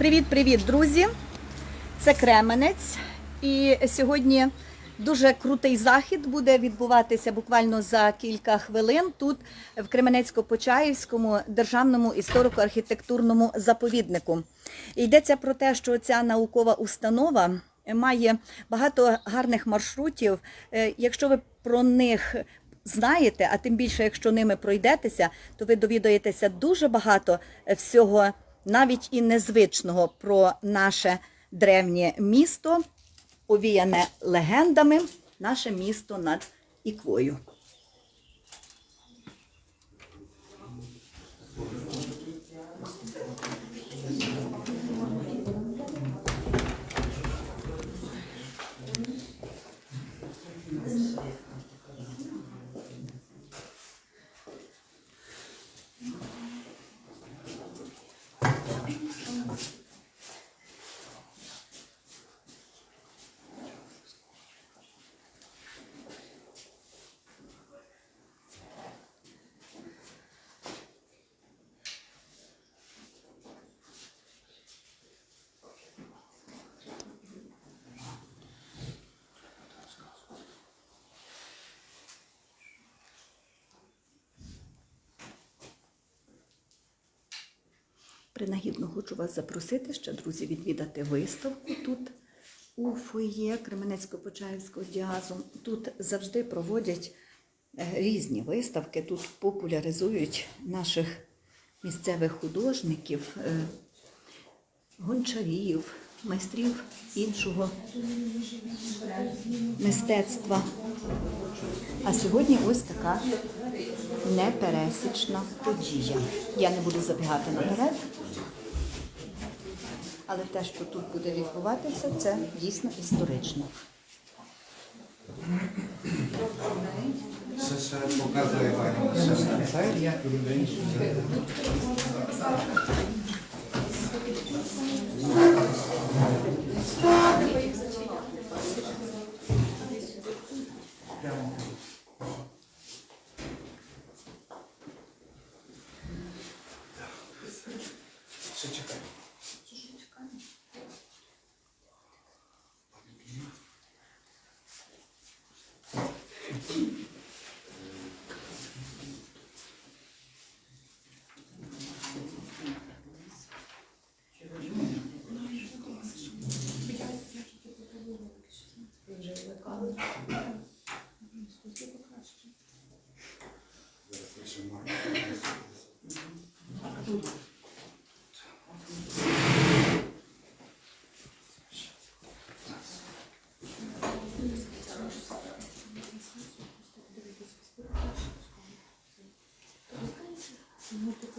Привіт-привіт, друзі! Це Кременець. І сьогодні дуже крутий захід буде відбуватися буквально за кілька хвилин тут, в Кременецько-Почаївському державному історико-архітектурному заповіднику. Йдеться про те, що ця наукова установа має багато гарних маршрутів. Е, Якщо ви про них знаєте, а тим більше, якщо ними пройдетеся, то ви довідаєтеся дуже багато всього, навіть і незвичного про наше древнє місто, овіяне легендами, наше місто над Іквою. Принагідно хочу вас запросити ще, друзі, відвідати виставку тут у фоє Кременецько-Почаївського діазу. Тут завжди проводять е, різні виставки, тут популяризують наших місцевих художників, е, гончарів, майстрів іншого мистецтва. А сьогодні ось така непересічна подія. Я не буду забігати наперед, але те, що тут буде відбуватися, це дійсно історично. Ще ще показує Ваня. Ще ще. Так,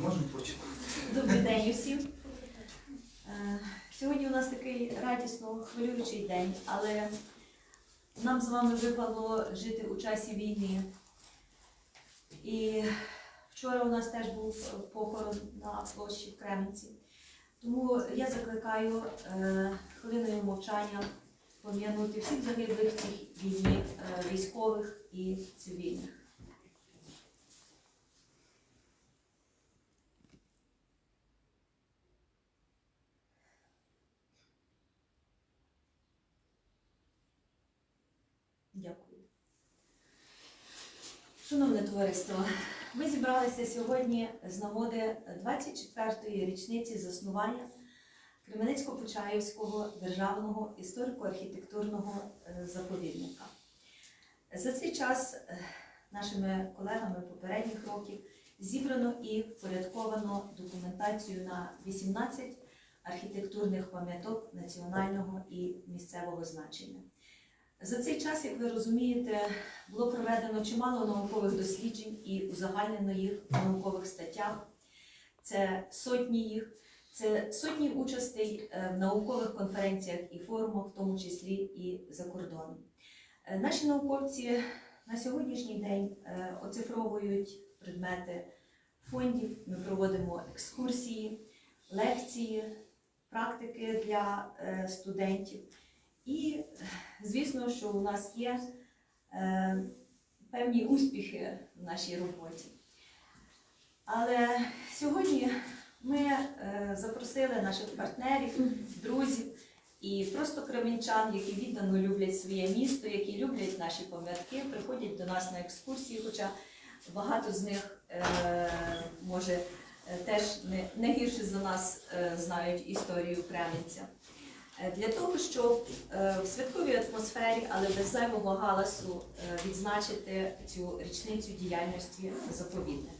можемо починати. Добрий день усім. Е, Сьогодні у нас такий радісно хвилюючий день, але нам з вами випало жити у часі війни. І вчора у нас теж був похорон на площі в Кременці. Тому я закликаю е, хвилиною мовчання пом'янути всіх загиблих цій війні, е, військових і цивільних. Дякую. Шановне товариство, ми зібралися сьогодні з нагоди 24-ї річниці заснування Кременецько-Почаївського державного історико-архітектурного е, заповідника. За цей час е, нашими колегами попередніх років зібрано і впорядковано документацію на 18 архітектурних пам'яток національного і місцевого значення. За цей час, як ви розумієте, було проведено чимало наукових досліджень і узагальнено їх в наукових статтях. Це сотні їх, це сотні участей е, в наукових конференціях і форумах, в тому числі і за кордоном. Е, Наші науковці на сьогоднішній день е, оцифровують предмети фондів. Ми проводимо екскурсії, лекції, практики для студентів. І, звісно, що у нас є е, певні успіхи в нашій роботі. Але сьогодні ми е, запросили наших партнерів, друзів і просто кременчан, які віддано люблять своє місто, які люблять наші пам'ятки, приходять до нас на екскурсії, хоча багато з них е, може е, теж не, не гірше за нас е, знають історію Кременця. Е, Для того, щоб е, в святковій атмосфері, але без зайвого галасу е, відзначити цю річницю діяльності заповідника.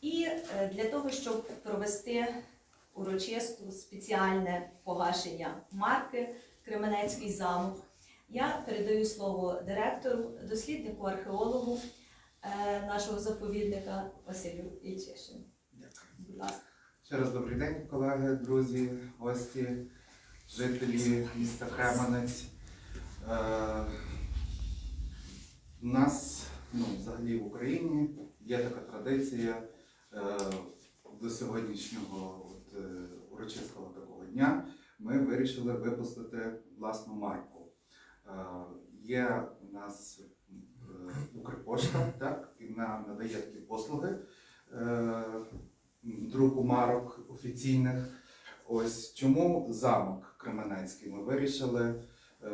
І для того, щоб провести урочисту спеціальне погашення марки Кременецький замок, я передаю слово директору, досліднику, археологу нашого заповідника Василю Ільчишину. Будь ласка. Ще раз добрий день, колеги, друзі, гості, жителі міста Кременець. Е, У нас, ну, взагалі в Україні є така традиція е, до сьогоднішнього от, е, урочистого такого дня. Ми вирішили випустити власну марку. Е, Є у нас е, Укрпошта, так, і вона надає такі послуги. е, друку марок офіційних. Ось чому замок Кременецький ми вирішили е,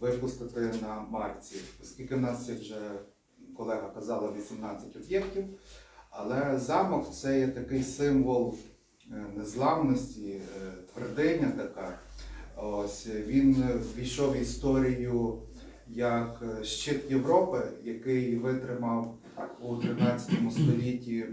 випустити на марці, оскільки в нас, як вже колега казала, 18 об'єктів. Але замок це є такий символ е, незламності, е, твердиня така. Ось він ввійшов в історію як е, щит Європи, який витримав у 13 столітті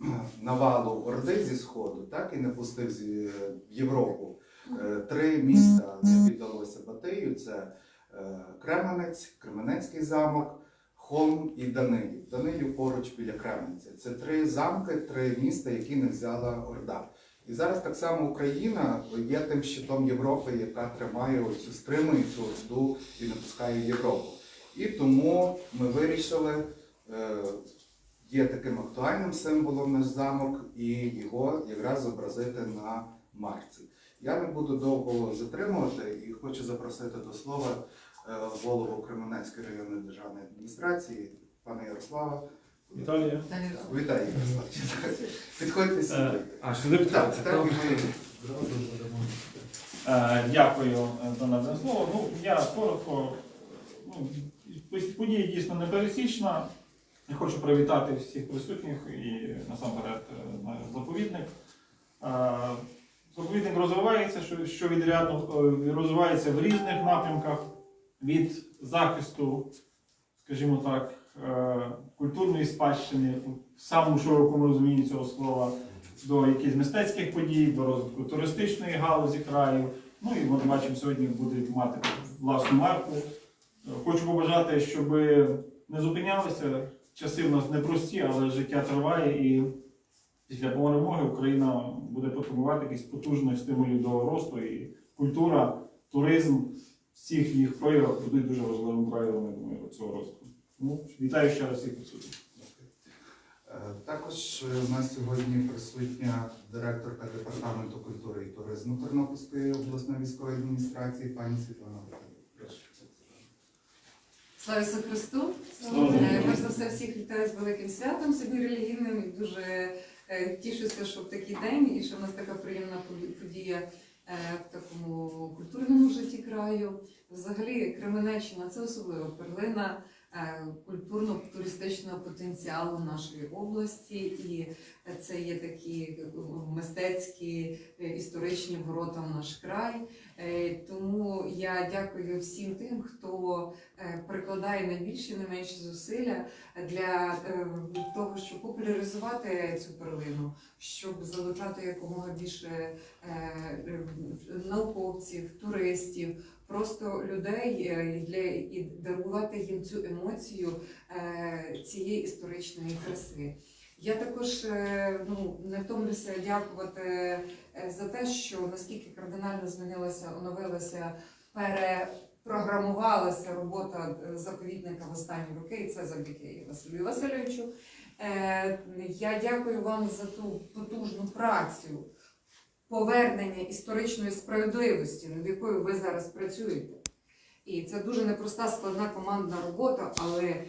навалу Орди зі Сходу, так і не пустив зі- Європу. Е, Три міста не піддалося Батию: це е, Кременець, Кременецький замок, Холм і Данилів. Данилів поруч біля Кременця. Це три замки, три міста, які не взяла Орда. І зараз так само Україна є тим щитом Європи, яка тримає оцю стримує цю орду і не пускає Європу. І тому ми вирішили, е, є таким актуальним символом наш замок, і його якраз зобразити на марці. Я не буду довго затримувати і хочу запросити до слова е, голову Кременецької районної державної адміністрації, пана Ярослава. Віталія. Вітаю, Ярославович. Підходьте Е, сюди. А, сюди Так, питати? так, ми Е, Дякую за надане слово. Ну, я коротко. Ну, подія дійсно непересічна. Я хочу привітати всіх присутніх і насамперед е, наш заповідник. Е, Заповідник розвивається, що, відрядно е, розвивається в різних напрямках від захисту, скажімо так, культурної спадщини в самому широкому розумінні цього слова, до якихось мистецьких подій, до розвитку туристичної галузі краю. Ну і ми бачимо, сьогодні будуть мати власну марку. Хочу побажати, щоб не зупинялися. Часи в нас непрості, але життя триває і після перемоги Україна буде потребувати якихось потужних стимулів до росту. І культура, туризм, всіх їх проявах будуть дуже важливим проявом, я думаю, цього розвитку. Тому вітаю ще раз всіх присутніх. Е, Також е, у нас сьогодні присутня директорка департаменту культури і туризму Тернопільської обласної військової адміністрації, пані Світлана Ваталій. Слава Ісусу Христу! Е. Перш за все, всіх вітаю з великим святом собі релігійним і дуже е, тішуся, що в такий день і що в нас така приємна подія- е, в такому культурному житті краю. Взагалі, Кременеччина це особлива перлина культурно-туристичного потенціалу нашої області, і це є такі е, мистецькі е, історичні ворота в наш край. Е, Тому я дякую всім тим, хто прикладає найбільші, не менші зусилля для того, щоб популяризувати цю перлину, щоб залучати якомога більше науковців, туристів, просто людей для і дарувати їм цю емоцію цієї історичної краси. Я також е, ну, не втомлюся дякувати е, за те, що наскільки кардинально змінилася, оновилася, перепрограмувалася робота е, заповідника в останні роки, і це завдяки Василю Васильовичу. Я дякую вам за ту потужну працю повернення історичної справедливості, над якою ви зараз працюєте. І це дуже непроста складна командна робота, але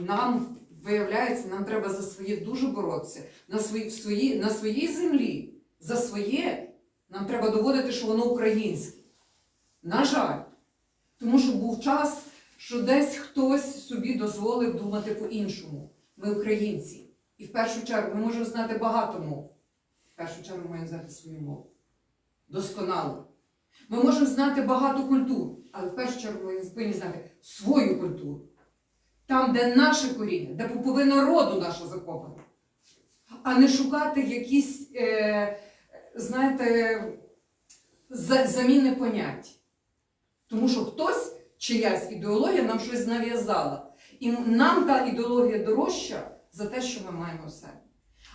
нам виявляється, нам треба за своє дуже боротися. На, свої, свої, на своїй землі за своє нам треба доводити, що воно українське. На жаль. Тому що був час, що десь хтось собі дозволив думати по-іншому. Ми українці. І в першу чергу ми можемо знати багато мов. В першу чергу маємо знати свою мову. Досконало. Ми можемо знати багато культур, але в першу чергу ми повинні знати свою культуру. Там, де наше коріння, де пуповина роду наша закопана. А не шукати якісь, е, знаєте, за- заміни понять. Тому що хтось, чиясь ідеологія нам щось нав'язала. І нам та ідеологія дорожча за те, що ми маємо все.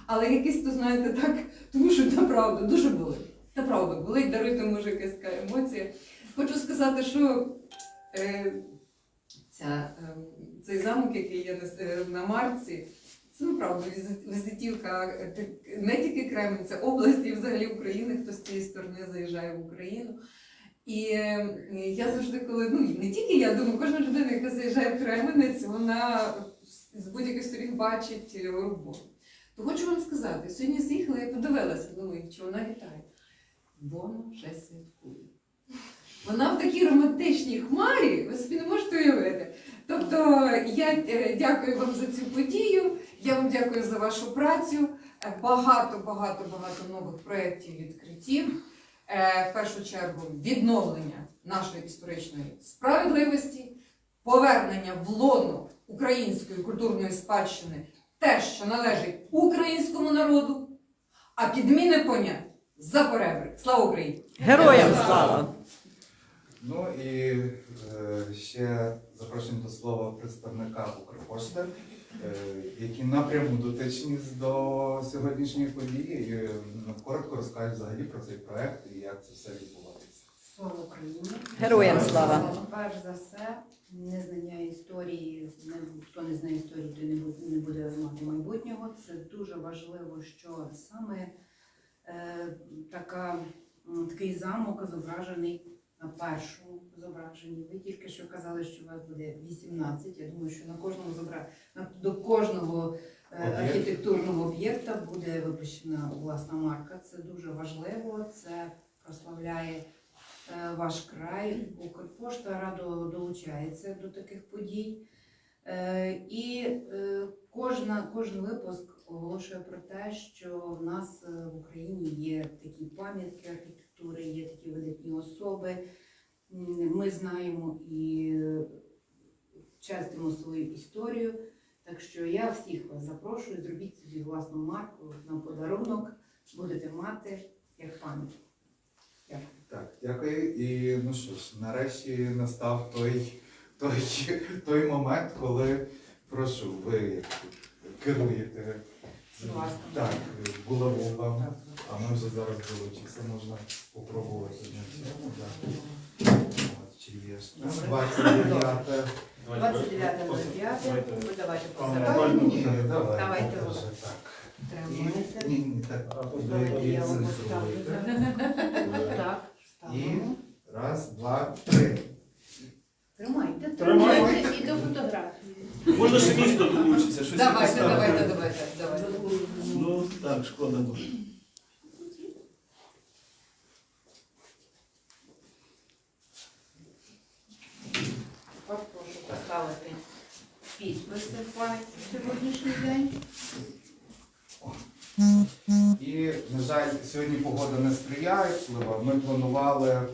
Але якийсь, то знаєте, так, тому що направду дуже болить. Направду болить, даруйте може якась емоція. Хочу сказати, що е, ця, е, цей замок, який є на, е, Марці, це направду візит- візитівка е, не тільки Кременця, області, і взагалі України, хто з цієї сторони заїжджає в Україну. І е, я завжди, коли ну не тільки я думаю, кожна людина, яка заїжджає в Кременець, вона з будь-яких сторін бачить роботу. То хочу вам сказати, сьогодні з'їхала, я подивилася, думаю, чи вона вітає. Вона вже святкує. Вона в такій романтичній хмарі, ви собі не можете уявити. Тобто я е, дякую вам за цю подію, я вам дякую за вашу працю. Е, Багато, багато, багато нових проєктів відкриттів. Е, В першу чергу відновлення нашої історичної справедливості, повернення в лоно української культурної спадщини те, що належить українському народу, а підміни понять за перебрик. Слава Україні! Героям слава! Ну і е, ще запрошуємо до слова представника Укрпошти, е, які напряму дотичні до сьогоднішньої події. І, е, коротко розкажуть взагалі про цей проект і як це все відбувається. Слава Україні! Героям слава! Перш за все, незнання історії, не- хто не знає історії, буде, не буде мати майбутнього. Це дуже важливо, що саме е, така, такий замок зображений на першому зображенні. Ви тільки що казали, що у вас буде 18. Я думаю, що на кожному зобра... до кожного е, Об'єкт. архітектурного об'єкта буде випущена власна марка. Це дуже важливо. Це прославляє е, ваш край. Укрпошта радо долучається до таких подій. Е, І кожна, кожен випуск оголошує про те, що в нас в Україні є такі пам'ятки архітектури, є такі видатні особи. Ми знаємо і е, частимо свою історію. Так що я всіх вас запрошую, зробіть собі власну марку на подарунок, будете мати як пам'ять. Так, дякую. І ну що ж, нарешті настав той, той, той момент, коли прошу, ви керуєте. Будь ласка. Так, булаву вам. А ми вже зараз долучимося, можна спробувати на цьому. Так. От, Чи є ж? Ну, 29. 29.05. Ви давайте Пане посередині. Ні, давай. Давайте покажи, ви. так. І, Тримайте. ні, ні, так. А, то Ви давай, Я вам центруєте. поставлю. Так, І ставимо. раз, два, три. Тримайте. Тримай. І до фотографії. Можна ще місто долучиться, щось Давайте, якось там. давайте, давайте, давайте. Ну так, шкода дуже. Тепер прошу поставити підписи пам'ять на сьогоднішній день. І, на жаль, сьогодні погода не сприятлива. Ми планували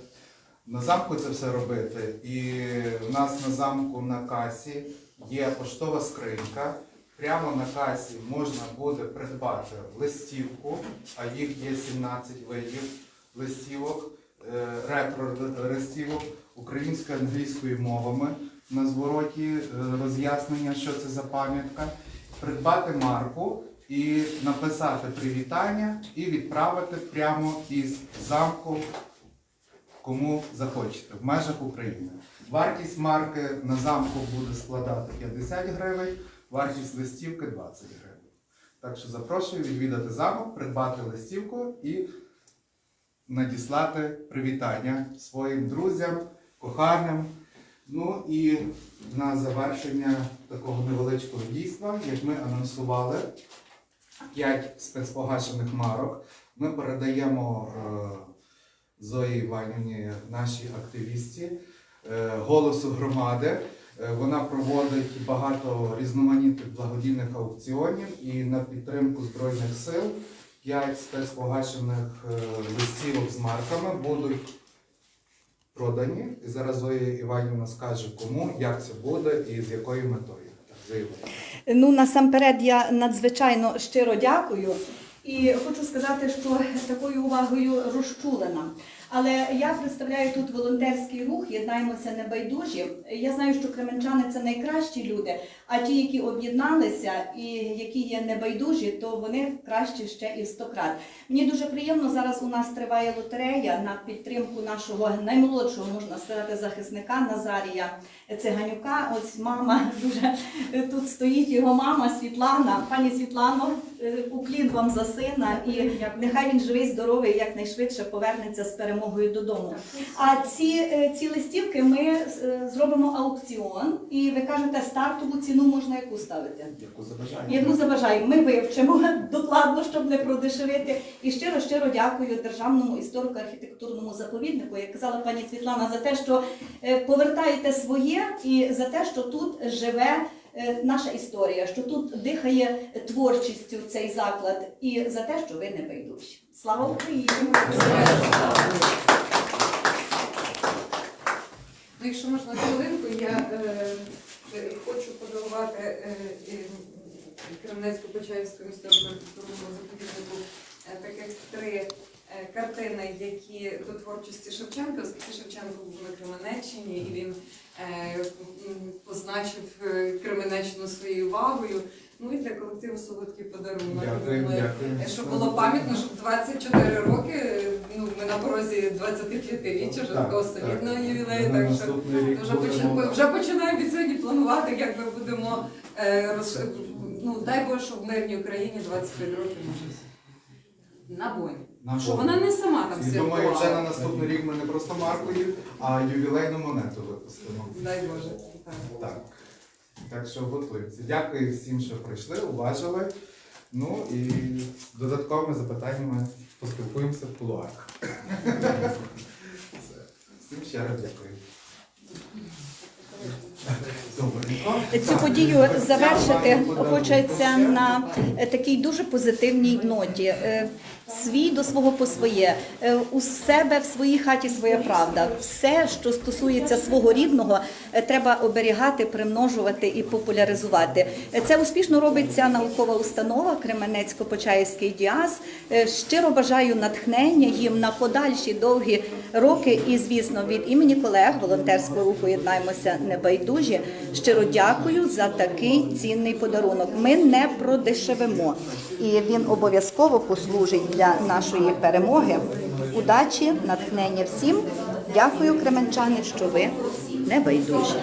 на замку це все робити. І в нас на замку на касі є поштова скринька. Прямо на касі можна буде придбати листівку, а їх є 17 видів листівок е, репро листівок українською англійською мовами на звороті е, роз'яснення, що це за пам'ятка, придбати марку і написати привітання і відправити прямо із замку кому захочете, в межах України. Вартість марки на замку буде складати 50 гривень, вартість листівки 20 гривень. Так що запрошую відвідати замок, придбати листівку і надіслати привітання своїм друзям, коханим. Ну і на завершення такого невеличкого дійства, як ми анонсували, 5 спецпогашених марок ми передаємо е, Зої Іванівні, нашій активісті, голосу громади. Е, Вона проводить багато різноманітних благодійних аукціонів і на підтримку Збройних сил п'ять спецпогашених е, листівок з марками будуть продані. І зараз Зоя Іванівна скаже, кому, як це буде і з якою метою. Ну, насамперед, я надзвичайно щиро дякую. І хочу сказати, що такою увагою розчулена. Але я представляю тут волонтерський рух, єднаємося небайдужі. Я знаю, що кременчани це найкращі люди, а ті, які об'єдналися і які є небайдужі, то вони кращі ще і в сто крат. Мені дуже приємно зараз у нас триває лотерея на підтримку нашого наймолодшого, можна сказати, захисника Назарія Циганюка. Ось мама дуже тут стоїть його мама Світлана. Пані Світлано, уклін вам за сина і нехай він живий, здоровий, якнайшвидше повернеться з перемогою додому. А ці, е, ці листівки ми е, зробимо аукціон, і ви кажете, стартову ціну можна яку ставити? Яку забажаєте? Яку забажаємо, ми вивчимо докладно, щоб не продешевити. І щиро щиро дякую державному історико-архітектурному заповіднику, як казала пані Світлана, за те, що е, повертаєте своє, і за те, що тут живе. Е, Наша історія, що тут дихає творчістю цей заклад, і за те, що ви не байдужі. Слава Україні! Ну, якщо можна хвилинку, я е, е, хочу подарувати е, е, Кременецько-Почаївському історико-культурному заповіднику е, таких три картини, які до творчості Шевченка, оскільки Шевченко був на Кременеччині, і він е, позначив е, Кременеччину своєю увагою. Ну і для колективу солодкий подарунок. Дякую, дякую. Е, Щоб було пам'ятно, щоб 24 роки, е, ну ми на порозі 25-річчя вже такого солідного ювілею, так що вже, будемо- вже починаємо від сьогодні планувати, як ми будемо е, роз... ну дай Боже, щоб в мирній Україні 25 років може. На бой. На Що вона не сама там І думаю, вже на наступний рік ми не просто маркою, а ювілейну монету випустимо. Дай Боже. Так. Так. Так що готуємося. Дякую всім, що прийшли, уважили. Ну і з додатковими запитаннями поспілкуємося в кулуарах. Все. Всім ще раз дякую. Добре. Цю подію завершити хочеться на е, такій дуже позитивній ноті. Свій до свого по своє, Е, у себе в своїй хаті своя правда. Все, що стосується свого рідного, е, треба оберігати, примножувати і популяризувати. Е, Це успішно робить ця наукова установа Кременецько-Почаївський діаз. Щиро бажаю натхнення їм на подальші довгі роки. І, звісно, від імені колег волонтерського руху єднаємося небайдужі. Щиро дякую за такий цінний подарунок. Ми не продешевимо, і він обов'язково послужить для нашої перемоги. Удачі, натхнення всім. Дякую, кременчани, що ви небайдужі.